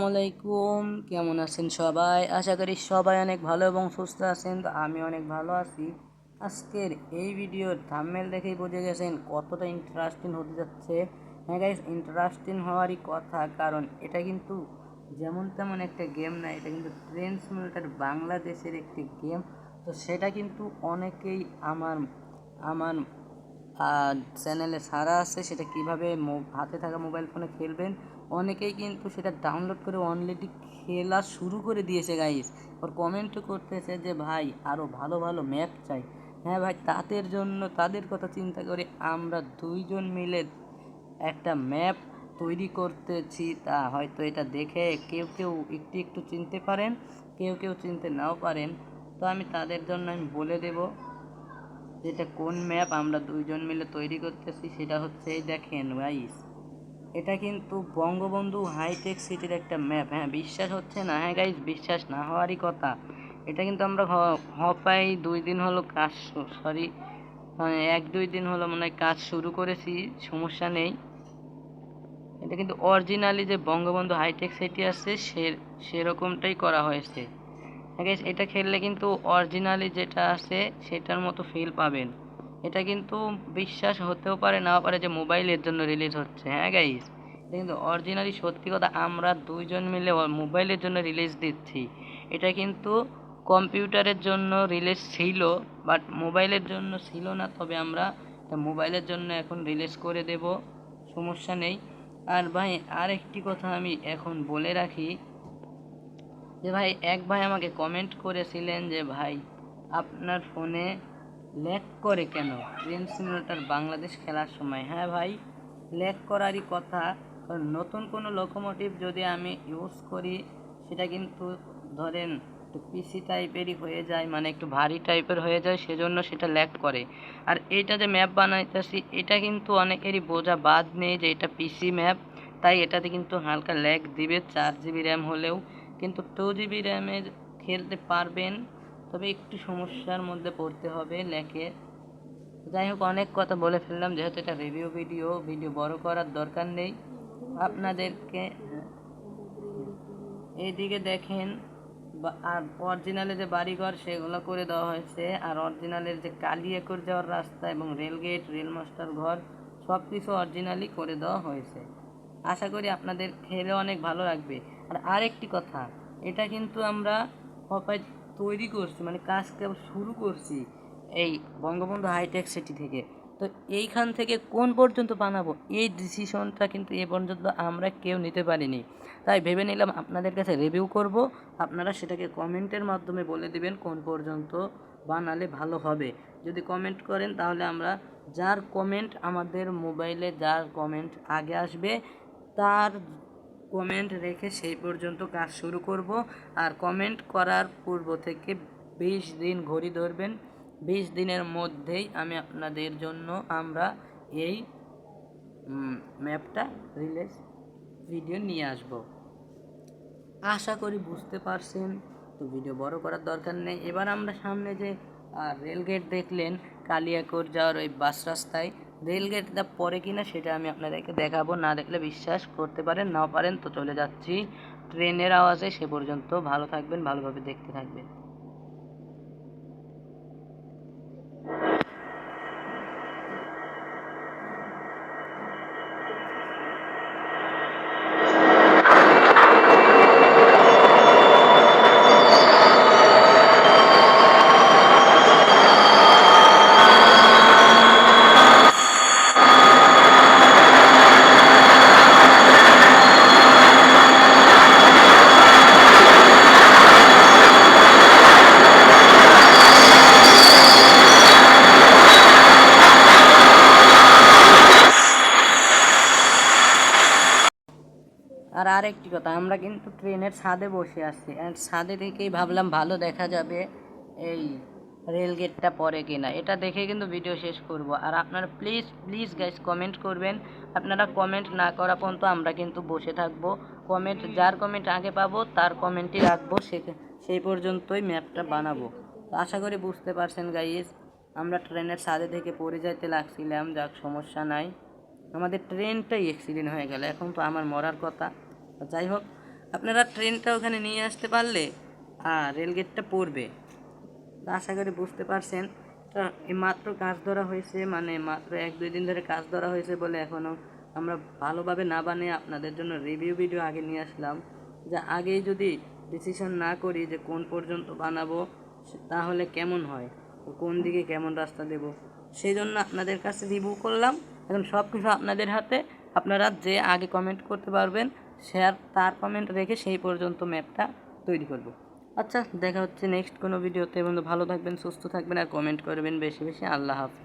আসসালামাইকুম কেমন আছেন সবাই? আশা করি সবাই অনেক ভালো এবং সুস্থ আছেন। তো আমি অনেক ভালো আছি। আজকের এই ভিডিওর থাম্বনেল দেখেই বুঝে গেছেন কতটা ইন্টারেস্টিং হতে যাচ্ছে। হ্যাঁ গাইস ইন্টারেস্টিং হওয়ারই কথা, কারণ এটা কিন্তু যেমন তেমন একটা গেম না, এটা কিন্তু ট্রেন সিমুলেটার বাংলাদেশের একটি গেম তো সেটা কিন্তু অনেকেই আমার আমার চ্যানেলে সারা আছে, সেটা কীভাবে হাতে থাকা মোবাইল ফোনে খেলবেন? অনেকেই কিন্তু সেটা ডাউনলোড করে অলরেডি খেলা শুরু করে দিয়েছে গাইস ওর কমেন্টও করতেছে যে, ভাই আরও ভালো ভালো ম্যাপ চাই। হ্যাঁ ভাই, তাদের জন্য, তাদের কথা চিন্তা করে আমরা দুইজন মিলে একটা ম্যাপ তৈরি করতেছি। তা হয়তো এটা দেখে কেউ কেউ একটু একটু চিনতে পারেন, কেউ কেউ চিনতে নাও পারেন। তো আমি তাদের জন্য আমি বলে দেবো। যেটা কোন ম্যাপ আমরা দুইজন মিলে তৈরি করতেছি সেটা হচ্ছে এই দেখেন গাইস এটা কিন্তু বঙ্গবন্ধু হাইটেক সিটির একটা ম্যাপ। হ্যাঁ বিশ্বাস হচ্ছে না। হ্যাঁ গাইস বিশ্বাস না হওয়ারই কথা। এটা কিন্তু আমরা হপাই দুই দিন হলো কাজ সরি মানে এক দুই দিন হলো মনে কাজ শুরু করেছি, সমস্যা নেই। এটা কিন্তু অরিজিনালি যে বঙ্গবন্ধু হাইটেক সিটি আছে সে, সেরকমটাই করা হয়েছে। Guys, এটা খেললে কিন্তু অরিজিনালি যেটা আছে সেটার মতো ফিল পাবেন। এটা কিন্তু বিশ্বাস হতেও পারে নাও পারে যে মোবাইলের জন্য রিলিজ হচ্ছে। হ্যাঁ গাইস কিন্তু অরিজিনালি সত্যি কথা আমরা দুইজন মিলে মোবাইলের জন্য রিলিজ দিচ্ছি। এটা কিন্তু কম্পিউটারের জন্য রিলিজ ছিল বাট মোবাইলের জন্য ছিল না তবে আমরা মোবাইলের জন্য এখন রিলিজ করে দেব। সমস্যা নেই। আর ভাই আর একটি কথা আমি এখন বলে রাখি যে ভাই, এক ভাই আমাকে কমেন্ট করেছিলেন যে, ভাই, আপনার ফোনে ল্যাগ করে কেন? ট্রেন সিমুলেটার বাংলাদেশ খেলার সময়। হ্যাঁ ভাই ল্যাগ করারই কথা। কারণ নতুন কোনো লোকোমোটিভ যদি আমি ইউজ করি, সেটা কিন্তু ধরেন একটু পিসি টাইপেরই হয়ে যায় মানে একটু ভারী টাইপের হয়ে যায়, সেজন্য সেটা ল্যাগ করে। আর এইটা যে ম্যাপ বানাইতেছি, এটা কিন্তু অনেকেরই বোঝা বাদ নেই যে এটা পিসি ম্যাপ তাই এটাতে কিন্তু হালকা ল্যাগ দিবে, চার জিবি র্যাম হলেও। কিন্তু টু জিবি র্যামের খেলতে পারবেন, তবে একটু সমস্যার মধ্যে পড়তে হবে ল্যাকে। যাই হোক, অনেক কথা বলে ফেললাম, যেহেতু এটা রিভিউ ভিডিও ভিডিও বড় করার দরকার নেই। আপনাদেরকে এইদিকে দেখেন আর অরিজিনালে যে বাড়িঘর, সেগুলো করে দেওয়া হয়েছে। আর অরিজিনালের যে কালিয়াকর যাওয়ার রাস্তা এবং রেলগেট, রেল মাস্টার ঘর সব কিছু অরিজিনালি করে দেওয়া হয়েছে। আশা করি আপনাদের খেলে অনেক ভালো লাগবে। আর আরেকটি কথা, এটা কিন্তু আমরা হপায় তৈরি করছি মানে কাজ শুরু করছি এই বঙ্গবন্ধু হাইটেক সিটি থেকে। তো এইখান থেকে কোন পর্যন্ত বানাবো, এই ডিসিশনটা কিন্তু এ পর্যন্ত আমরা কেউ নিতে পারিনি। তাই ভেবে নিলাম আপনাদের কাছে রিভিউ করব, আপনারা সেটাকে কমেন্টের মাধ্যমে বলে দিবেন কোন পর্যন্ত বানালে ভালো হবে। যদি কমেন্ট করেন তাহলে আমরা যার কমেন্ট আমাদের মোবাইলে যার কমেন্ট আগে আসবে, তার কমেন্ট রেখে সেই পর্যন্ত কাজ শুরু করব। আর কমেন্ট করার পূর্ব থেকে বিশ দিন ঘড়ি ধরবেন। বিশ দিনের মধ্যেই আমি আপনাদের জন্য আমরা এই ম্যাপটা রিলিজ ভিডিও নিয়ে আসব। আশা করি বুঝতে পারছেন, তো ভিডিও বড় করার দরকার নেই। এবার আমরা সামনে যে রেলগেট দেখলেন, কালিয়াকোট যাওয়ার ওই বাস রাস্তায় রেলগেটটা পরে কিনা সেটা আমি আপনাদেরকে দেখাবো। না দেখলে বিশ্বাস করতে পারেন না পারেন। তো চলে যাচ্ছি। ট্রেনের আওয়াজে সে পর্যন্ত। ভালো থাকবেন, ভালোভাবে দেখতে থাকবেন। আর আরেকটি কথা, আমরা কিন্তু ট্রেনের ছাদে বসে আছি। ছাদে থেকেই ভাবলাম ভালো দেখা যাবে এই রেলগেটটা পরে কিনা। এটা দেখে কিন্তু ভিডিও শেষ করব। আর আপনারা প্লিজ প্লিজ গাইস কমেন্ট করবেন। আপনারা কমেন্ট না করা পর্যন্ত আমরা কিন্তু বসে থাকব। কমেন্ট যার কমেন্ট আগে পাবো, তার কমেন্টই রাখব। সে, সেই পর্যন্তই ম্যাপটা বানাবো। আশা করি বুঝতে পারছেন গাইস আমরা ট্রেনের ছাদে থেকে পড়ে যাইতে লাগছিলাম, যাক সমস্যা নাই। আমাদের ট্রেনটাই অ্যাক্সিডেন্ট হয়ে গেল। এখন তো আমার মরার কথা। যাই হোক, আপনারা ট্রেনটা ওখানে নিয়ে আসতে পারলে, আর রেলগেটটা পড়বে। আশা করি বুঝতে পারছেন। মাত্র কাজ ধরা হয়েছে মানে মাত্র এক দুই দিন ধরে কাজ ধরা হয়েছে বলে এখনও আমরা ভালোভাবে না বানিয়ে আপনাদের জন্য রিভিউ ভিডিও আগে নিয়ে আসলাম। যে আগেই যদি ডিসিশন না করি যে কোন পর্যন্ত বানাবো তাহলে কেমন হয়? কোন দিকে কেমন রাস্তা দেব? সেই জন্য আপনাদের কাছে রিভিউ করলাম। এখন সব কিছু আপনাদের হাতে। আপনারা যে আগে কমেন্ট করতে পারবেন শেয়ার তার কমেন্ট রেখে সেই পর্যন্ত ম্যাপটা তৈরি করব। আচ্ছা দেখা হচ্ছে নেক্সট কোনো ভিডিওতে বন্ধু, ভালো থাকবেন, সুস্থ থাকবেন আর কমেন্ট করবেন। বেশি বেশি আল্লাহ হাফিজ।